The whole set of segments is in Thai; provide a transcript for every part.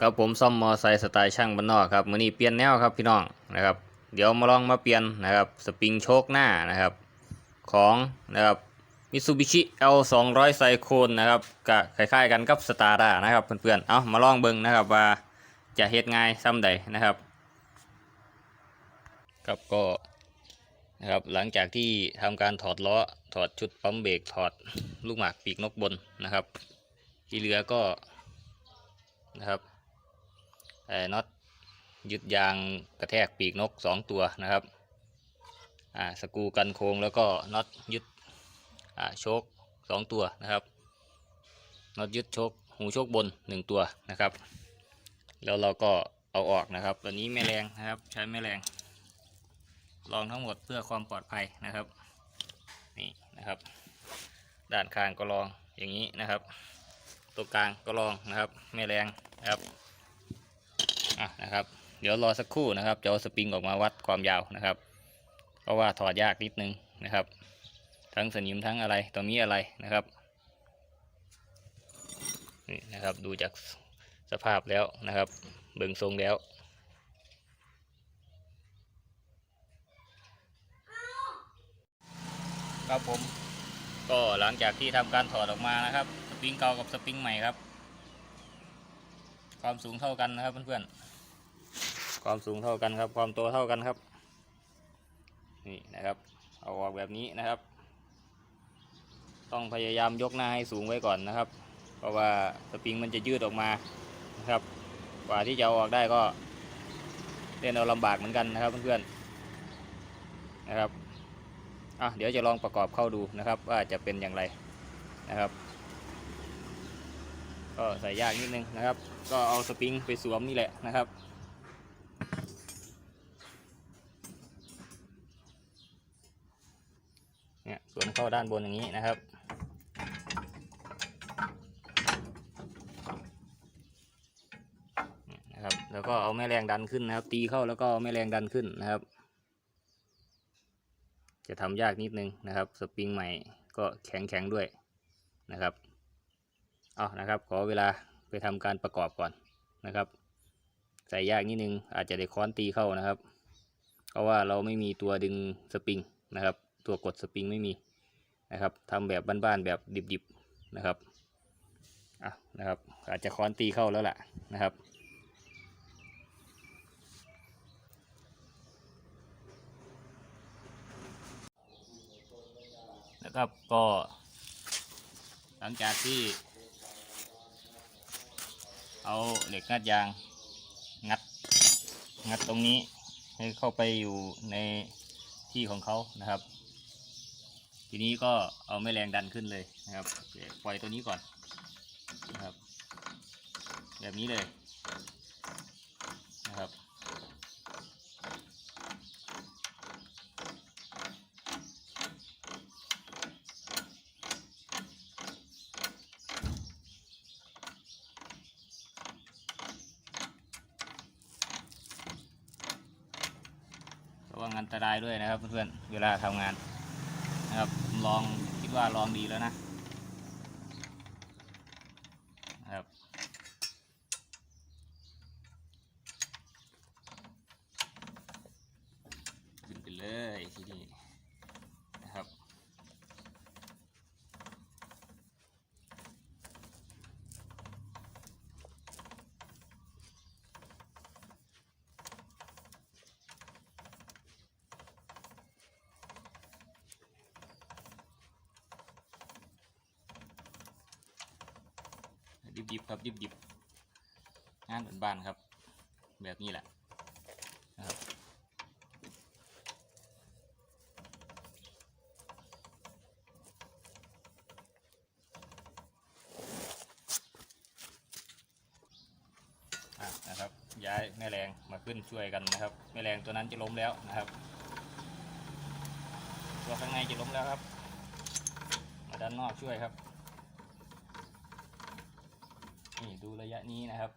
ครับผมซ่อมมอไซค์สไตล์ช่างบ้านนอกครับมื้อนี้เปลี่ยนแนวครับพี่น้องนะครับ เดี๋ยวมาลองมาเปลี่ยนนะครับสปริงโชคหน้านะครับ ของนะครับมิซูบิชิ L 2 0 0ไซโคนนะครับก็คล้ายๆกันกับสตาร์ดานะครับเพื่อนๆเอามาลองเบิ่งนะครับว่าจะเฮ็ดง่ายซ้ำใดนะครับครับก็นะครับหลังจากที่ทำการถอดล้อถอดชุดปั๊มเบรกถอดลูกหมากปีกนกบนนะครับ ที่เหลือก็นะครับ น็อตยึดยางกระแทกปีกนกสองตัวนะครับสกรูกันโค้งแล้วก็น็อตยึดโชคสองตัวนะครับน็อตยึดโชคหูโชคบนหนึ่งตัวนะครับ แล้วเราก็เอาออกนะครับตัวนี้แม่แรงนะครับใช้แม่แรง ลองทั้งหมดเพื่อความปลอดภัยนะครับนี่นะครับ ด้านข้างก็ลองอย่างนี้นะครับ ตัวกลางก็ลองนะครับแม่แรงนะครับ อะนะครับ เดี๋ยวรอสักครู่นะครับจะเอาสปริงออกมาวัดความยาวนะครับ เพราะว่าถอดยากนิดนึงนะครับ ทั้งสนิมทั้งอะไรตรงนี้อะไรนะครับนี่นะครับดูจากสภาพแล้วนะครับเบิ่งทรงแล้วครับผมก็หลังจากที่ทำการถอดออกมานะครับ สปริงเก่ากับสปริงใหม่ครับ ความสูงเท่ากันนะครับเพื่อนๆ ความสูงเท่ากันครับ ความโตเท่ากันครับ นี่นะครับ เอาออกแบบนี้นะครับ ต้องพยายามยกหน้าให้สูงไว้ก่อนนะครับ เพราะว่าสปริงมันจะยืดออกมานะครับ กว่าที่จะอออกได้ก็เล่นเอาลำบากเหมือนกันนะครับเพื่อนๆนะครับอะเดี๋ยวจะลองประกอบเข้าดูนะครับ ว่าจะเป็นอย่างไรนะครับ ก็ใส่ยากนิดนึงนะครับ ก็เอาสปริงไปสวมนี่แหละนะครับ เนี่ยสวมเข้าด้านบนอย่างนี้นะครับ นะครับ แล้วก็เอาแม่แรงดันขึ้นนะครับ ตีเข้าแล้วก็เอาแม่แรงดันขึ้นนะครับ จะทำยากนิดนึงนะครับ สปริงใหม่ก็แข็งแข็งด้วยนะครับเอานะครับ ขอเวลาไปทำการประกอบก่อนนะครับ ใส่ยากนิดนึงอาจจะได้ค้อนตีเข้านะครับ เพราะว่าเราไม่มีตัวดึงสปริงนะครับ ตัวกดสปริงไม่มีนะครับทำแบบบ้านๆแบบดิบๆนะครับอะนะครับอาจจะค้อนตีเข้าแล้วล่ะนะครับนะครับก็หลังจากที่ เอาเหล็กงัดยางงัดงัดตรงนี้ให้เข้าไปอยู่ในที่ของเขานะครับ ทีนี้ก็เอาแม่แรงดันขึ้นเลยนะครับปล่อยตัวนี้ก่อนนะครับ แบบนี้เลยนะครับระวังอันตรายด้วยนะครับเพื่อนๆเวลาทำงาน นะครับผมลองคิดว่าลองดีแล้วนะนะครับขึ้นไปเลยทีนี้นะครับ ดิบครับดิบๆงานบ้านๆครับ แบบนี้แหละนะครับอะนะครับ ย้ายแม่แรงมาขึ้นช่วยกันนะครับ แม่แรงตัวนั้นจะล้มแล้วนะครับตัวข้างในจะล้มแล้วครับ มาด้านนอกช่วยครับ นี่ดูระยะนี้นะครับ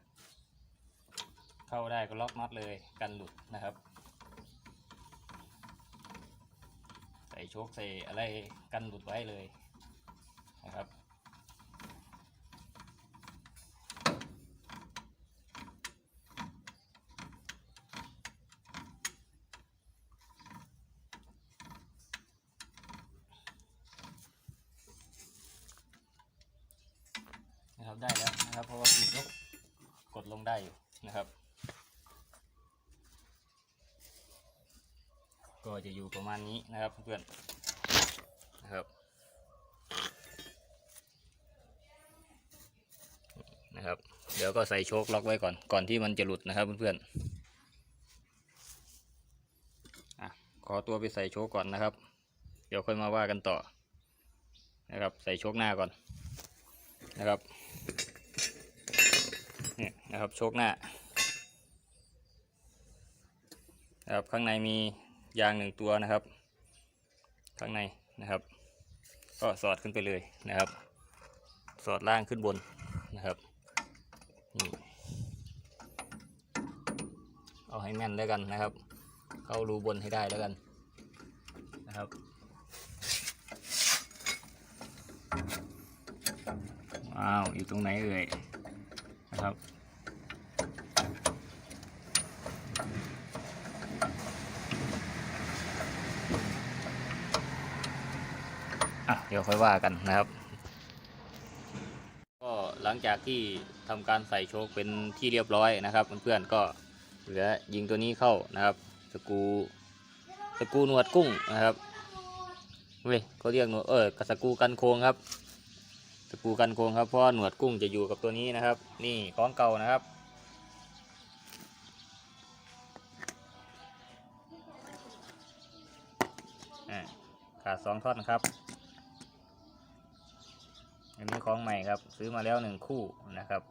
เข้าได้ก็ล็อกน็อตเลยกันหลุดนะครับ ใส่โชคใส่อะไรกันหลุดไว้เลยนะครับนะครับได้แล้ว นะครับ เพราะว่าปีกนกกดลงได้อยู่นะครับ ก็จะอยู่ประมาณนี้นะครับเพื่อนนะครับนะครับ เดี๋ยวก็ใส่โชคล็อกไว้ก่อนก่อนที่มันจะหลุดนะครับเพื่อนๆขอตัวไปใส่โชคก่อนนะครับ เดี๋ยวค่อยมาว่ากันต่อนะครับ ใส่โชคหน้าก่อนนะครับ นี่นะครับโชคหน้านะครับข้างในมียางหนึ่งตัวนะครับ ข้างในนะครับ ก็สอดขึ้นไปเลยนะครับ สอดล่างขึ้นบนนะครับนี่เอาให้แม่นแล้วกันนะครับ เข้ารูบนให้ได้แล้วกันนะครับว้าวอยู่ตรงไหนเอ่ย นะครับ อะ เดี๋ยวค่อยว่ากันนะครับ ก็หลังจากที่ทำการใส่โชคเป็นที่เรียบร้อยนะครับเพื่อนๆก็เหลือยิงตัวนี้เข้านะครับสกูสกูหนวดกุ้งนะครับเว้ยเขาเรียกหนวดเออกระสกูกันโค้งครับ ตะปูกันโกงครับเพราะหนวดกุ้งจะอยู่กับตัวนี้นะครับ นี่ของเก่านะครับอ่าขาดสองท่อนครับ อันนี้ของใหม่ครับ ซื้อมาแล้วหนึ่งคู่นะครับ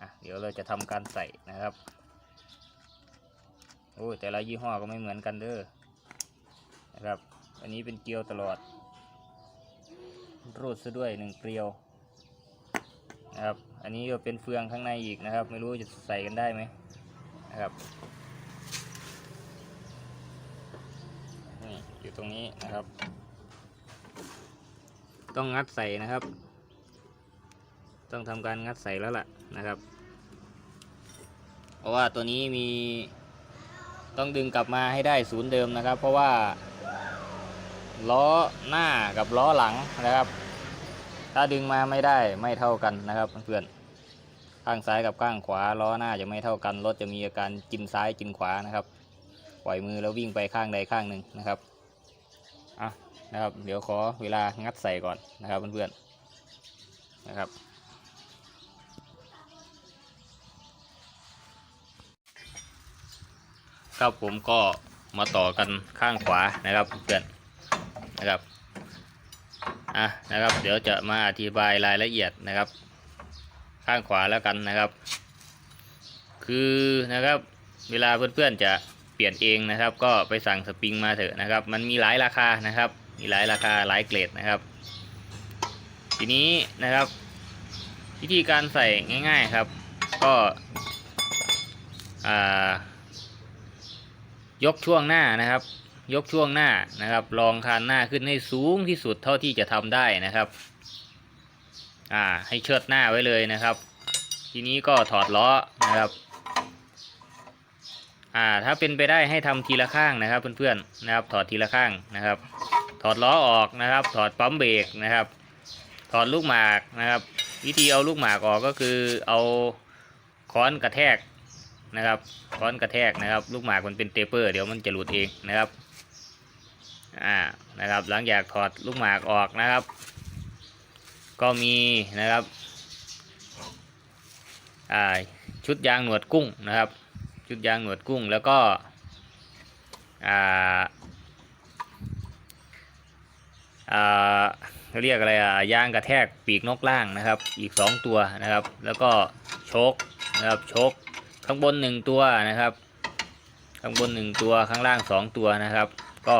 อะเดี๋ยวเราจะทำการใส่นะครับโอ้แต่ละยี่ห้อก็ไม่เหมือนกันเด้อนะครับ อันนี้เป็นเกลียวตลอด รูดซะด้วยหนึ่งเกลียวนะครับอันนี้ก็เป็นเฟืองข้างในอีกนะครับ ไม่รู้จะใส่กันได้ไหมนะครับนี่อยู่ตรงนี้นะครับ ต้องงัดใส่นะครับ ต้องทำการงัดใส่แล้วล่ะนะครับ เพราะว่าตัวนี้มีต้องดึงกลับมาให้ได้ศูนย์เดิมนะครับ เพราะว่า ล้อหน้ากับล้อหลังนะครับ ถ้าดึงมาไม่ได้ไม่เท่ากันนะครับเพื่อนข้างซ้ายกับข้างขวาล้อหน้าจะไม่เท่ากันรถจะมีอาการกินซ้ายกินขวานะครับปล่อยมือแล้ววิ่งไปข้างใดข้างหนึ่งนะครับอะนะครับ เดี๋ยวขอเวลางัดใส่ก่อนนะครับเพื่อนๆนะครับครับผมก็มาต่อกันข้างขวานะครับเพื่อน นะครับอะนะครับ เดี๋ยวจะมาอธิบายรายละเอียดนะครับ ข้างขวาแล้วกันนะครับ คือนะครับเวลาเพื่อนๆจะเปลี่ยนเองนะครับ ก็ไปสั่งสปริงมาเถอะนะครับ มันมีหลายราคานะครับ มีหลายราคาหลายเกรดนะครับ ทีนี้นะครับ วิธีการใส่ง่าย ๆครับ ก็ยกช่วงหน้านะครับ ยกช่วงหน้านะครับรองคานหน้าขึ้นให้สูงที่สุดเท่าที่จะทำได้นะครับ อ่าให้เชิดหน้าไว้เลยนะครับ ทีนี้ก็ถอดล้อนะครับอ่าถ้าเป็นไปได้ให้ทำทีละข้างนะครับเพื่อนๆนะครับ ถอดทีละข้างนะครับ ถอดล้อออกนะครับ ถอดปั๊มเบรกนะครับ ถอดลูกหมากนะครับ วิธีเอาลูกหมากออกก็คือเอาค้อนกระแทกนะครับค้อนกระแทกนะครับ ลูกหมากมันเป็นเตเปอร์ เดี๋ยวมันจะหลุดเองนะครับ อ่านะครับหลังจากถอดลูกหมากออกนะครับ ก็มีนะครับอ่าชุดยางหนวดกุ้งนะครับ ชุดยางหนวดกุ้งแล้วก็อ่าอ่าเขาเรียกอะไรอะยางกระแทกปีกนกล่างนะครับ อีกสองตัวนะครับ แล้วก็โชคนะครับโชคข้างบนหนึ่งตัวนะครับ ข้างบนหนึ่งตัวข้างล่างสองตัวนะครับ ก็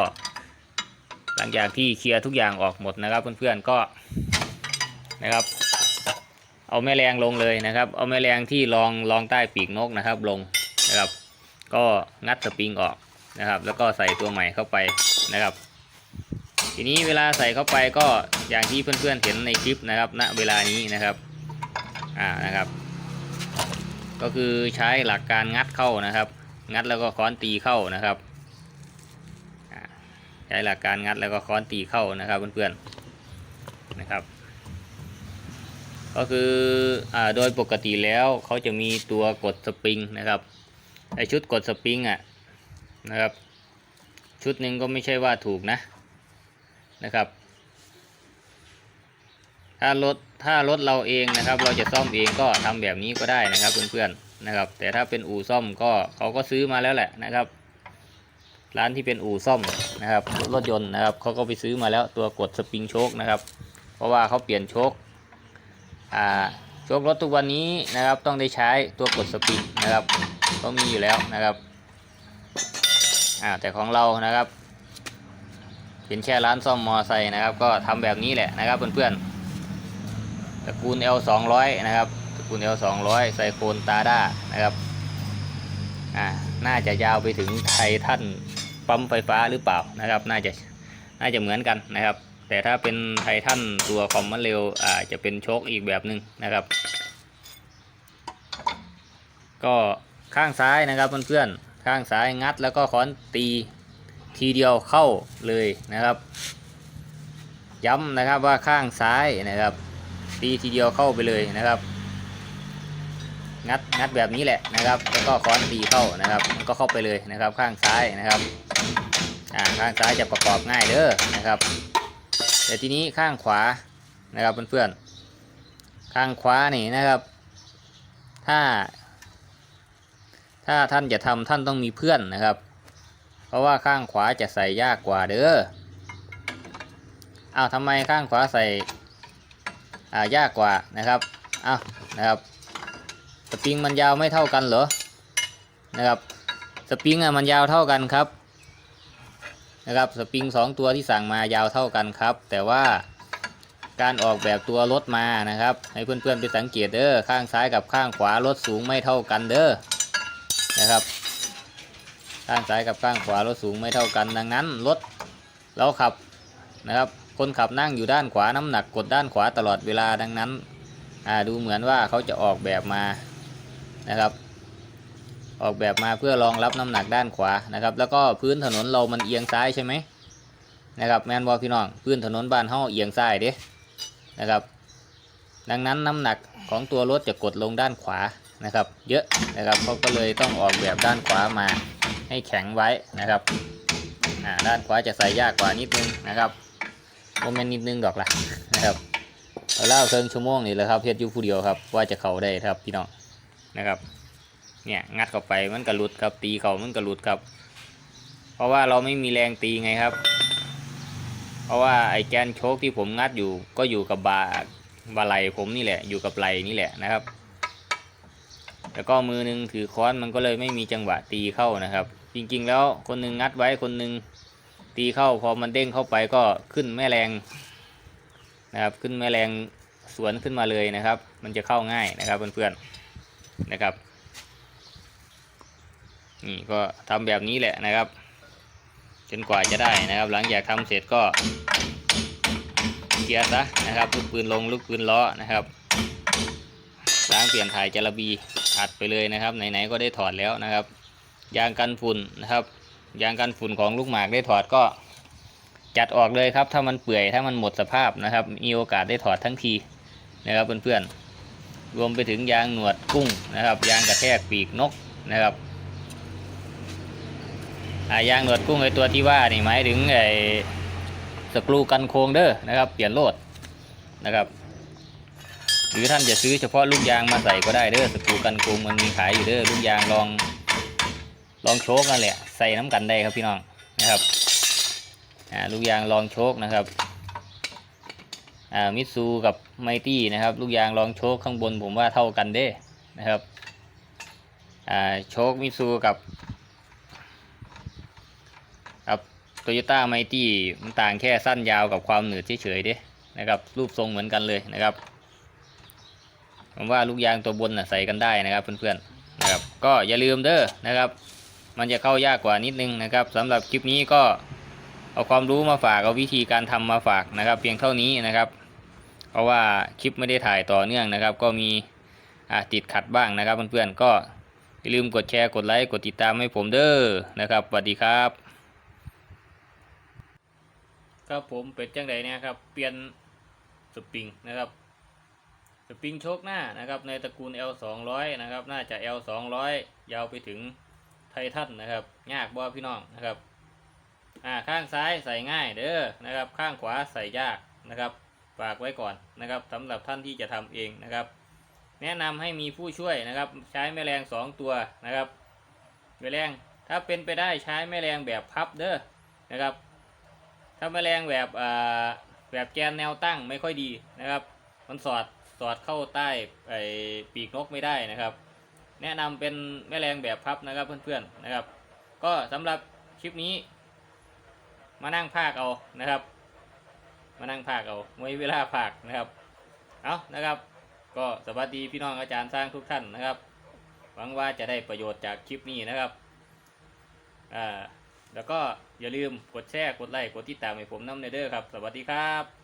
ลังจากที่เคลียร์ทุกอย่างออกหมดนะครับ เพื่อนๆก็นะครับ เอาแม่แรงลงเลยนะครับ เอาแม่แรงที่รองรองใต้ปีกนกนะครับลงนะครับ ก็งัดสปริงออกนะครับ แล้วก็ใส่ตัวใหม่เข้าไปนะครับ ทีนี้เวลาใส่เข้าไปก็อย่างที่เพื่อนๆเห็นในคลิปนะครับณเวลานี้นะครับอ่านะครับ ก็คือใช้หลักการงัดเข้านะครับ งัดแล้วก็ค้อนตีเข้านะครับ ใช้หลักการงัดแล้วก็ค้อนตีเข้านะครับเพื่อนๆนะครับ ก็คืออโดยปกติแล้วเขาจะมีตัวกดสปริงนะครับไอชุดกดสปริงอะนะครับ ชุดหนึ่งก็ไม่ใช่ว่าถูกนะนะครับ ถ้ารถถ้ารถเราเองนะครับ เราจะซ่อมเองก็ทำแบบนี้ก็ได้นะครับเพื่อนๆนะครับ แต่ถ้าเป็นอู่ซ่อมก็เขาก็ซื้อมาแล้วแหละนะครับ ร้านที่เป็นอู่ซ่อม นะครับรถยนต์นะครับเขาก็ไปซื้อมาแล้วตัวกดสปริงโชคนะครับ เพราะว่าเขาเปลี่ยนโชคอ่าโชครถทุกวันนี้นะครับต้องได้ใช้ตัวกดสปริงนะครับเขามีอยู่แล้วนะครับอ่าแต่ของเรานะครับเป็นแค่ร้านซ่อมมอไซค์นะครับ ก็ทำแบบนี้แหละนะครับเพื่อนๆตระกูล L 2 0 0นะครับตระกูล L 2 0 0ไซโคนตาด้านะครับอ่าน่าจะยาวไปถึงไททัน ปั๊มไฟฟ้าหรือเปล่านะครับ น่าจะน่าจะเหมือนกันนะครับ แต่ถ้าเป็นไททันตัวคอมมันเร็วอ่าจะเป็นโชคอีกแบบหนึ่งนะครับ ก็ข้างซ้ายนะครับเพื่อนๆข้างซ้ายงัดแล้วก็ค้อนตีทีเดียวเข้าเลยนะครับ ย้ำนะครับว่าข้างซ้ายนะครับ ตีทีเดียวเข้าไปเลยนะครับ งัดงัดแบบนี้แหละนะครับ แล้วก็ค้อนตีเข้านะครับ มันก็เข้าไปเลยนะครับ ข้างซ้ายนะครับอ่าข้างซ้ายจะประกอบง่ายเด้อนะครับ แต่ทีนี้ข้างขวานะครับเพื่อนๆข้างขวานี่นะครับ ถ้า ถ้าท่านจะทำท่านต้องมีเพื่อนนะครับ เพราะว่าข้างขวาจะใส่ยากกว่าเด้ออ้าวทำไมข้างขวาใส่อ่ายากกว่านะครับอ้าวนะครับ ปริงมันยาวไม่เท่ากันเหรอนะครับสปริงอะมันยาวเท่ากันครับนะครับสปริงสองตัวที่สั่งมายาวเท่ากันครับ แต่ว่าการออกแบบตัวรถมานะครับ ให้เพื่อนๆไปสังเกตเด้อข้างซ้ายกับข้างขวารถสูงไม่เท่ากันเด้อนะครับ ข้างซ้ายกับข้างขวารถสูงไม่เท่ากันดังนั้นรถเราขับนะครับ คนขับนั่งอยู่ด้านขวาน้ำหนักกดด้านขวาตลอดเวลาดังนั้นดูเหมือนว่าเขาจะออกแบบมา นะครับ ออกแบบมาเพื่อรองรับน้ำหนักด้านขวานะครับ แล้วก็พื้นถนนเรามันเอียงซ้ายใช่ไหมนะครับแมนบอพี่น้องพื้นถนนบ้านเฮาเอียงซ้ายเด้นะครับ ดังนั้นน้ำหนักของตัวรถจะกดลงด้านขวานะครับ เยอะนะครับเขาก็เลยต้องออกแบบด้านขวามาให้แข็งไว้นะครับด้านขวาจะใส่ยากกว่านิดนึงนะครับโมเมนต์นิดนึงดอกละนะครับเอาเล่าเคิงชั่วโมงนี่แหละครับเฮ็ดอยู่ผู้เดียวครับว่าจะเข้าได้ครับพี่น้อง นะครับ เนี่ยงัดเข้าไปมันกระลุดครับตีเขามันกระลุดครับ เพราะว่าเราไม่มีแรงตีไงครับ เพราะว่าไอ้แกนโชคที่ผมงัดอยู่ ก็อยู่กับบาบาไหลผมนี่แหละ อยู่กับไหลนี่แหละนะครับ แล้วก็มือหนึงถือค้อนมันก็เลยไม่มีจังหวะตีเข้านะครับ จริงๆ แล้วคนหนึงงัดไว้คนหนึงตีเข้าพอมันเด้งเข้าไปก็ขึ้นแม่แรงนะครับ ขึ้นแม่แรงสวนขึ้นมาเลยนะครับ มันจะเข้าง่ายนะครับเพื่อนๆ นะครับ นี่ก็ทำแบบนี้แหละนะครับ จนกว่าจะได้นะครับ หลังจากทำเสร็จก็เกียร์ซะนะครับ ลูกปืนลงลูกปืนล้อนะครับล้างเปลี่ยนถ่ายจระบีอัดไปเลยนะครับไหนๆก็ได้ถอดแล้วนะครับ ยางกันฝุ่นนะครับ ยางกันฝุ่นของลูกหมากได้ถอดก็จัดออกเลยครับ ถ้ามันเปื่อยถ้ามันหมดสภาพนะครับ มีโอกาสได้ถอดทั้งทีนะครับเพื่อนๆ รวมไปถึงยางหนวดกุ้งนะครับ ยางกระแทกปีกนกนะครับอ่ายางหนวดกุ้งไอตัวที่ว่านี่หมายถึงไอสกรูกันโค้งเด้อนะครับ เปลี่ยนโลดนะครับหรือท่านจะซื้อเฉพาะลูกยางมาใส่ก็ได้เด้อสกรูกันโค้งมันมีขายอยู่เด้อลูกยางลองลองโชกนั่นแหละใส่น้ำกันได้ครับพี่น้องนะครับอ่าลูกยางลองโชกนะครับมิตซูกับ ไมตี้นะครับ ลูกยางลองโชกข้างบนผมว่าเท่ากันเด้นะครับโชกมิซูกับครับโตโยต้าไมตี้มันต่างแค่สั้นยาวกับความหนืดเฉยๆเด้นะครับ รูปทรงเหมือนกันเลยนะครับผมว่าลูกยางตัวบนน่ะใส่กันได้นะครับเพื่อนๆนะครับ ก็อย่าลืมเด้อนะครับ มันจะเข้ายากกว่านิดนึงนะครับสำหรับคลิปนี้ก็เอาความรู้มาฝากเอาวิธีการทำมาฝากนะครับ เพียงเท่านี้นะครับ เพราะว่าคลิปไม่ได้ถ่ายต่อเนื่องนะครับ ก็มีอ่าติดขัดบ้างนะครับเพื่อนๆก็อย่าลืมกดแชร์กดไลค์กดติดตามให้ผมเด้อนะครับสวัสดีครับ ครับผมเป็นจังไดเนี่ยครับเปลี่ยนสปริงนะครับสปริงโชคหน้านะครับในตระกูล L 200 นะครับน่าจะ L 200 ยาวไปถึงไททันนะครับยากบ่พี่น้องนะครับอ่าข้างซ้ายใส่ง่ายเด้อนะครับ ข้างขวาใส่ยากนะครับ ฝากไว้ก่อนนะครับสำหรับท่านที่จะทำเองนะครับ แนะนำให้มีผู้ช่วยนะครับ ใช้แมลงสองตัวนะครับแมลงถ้าเป็นไปได้ใช้แมลงแบบพับเด้อนะครับ ถ้าแมลงแบบแบบแกนแนวตั้งไม่ค่อยดีนะครับ มันสอดสอดเข้าใต้ไอปีกนกไม่ได้นะครับ แนะนำเป็นแมลงแบบพับนะครับเพื่อนๆนะครับ ก็สำหรับคลิปนี้ มานั่งภาคเอานะครับ มานั่งภาคเอาไม่เวลาภาคนะครับ เอานะครับ ก็สวัสดีพี่น้องอาจารย์สร้างทุกท่านนะครับ หวังว่าจะได้ประโยชน์จากคลิปนี้นะครับ อ่า แล้วก็อย่าลืมกดแชร์ กดไลค์ กดติดตามให้ผมน้ำเนเด้อครับ สวัสดีครับ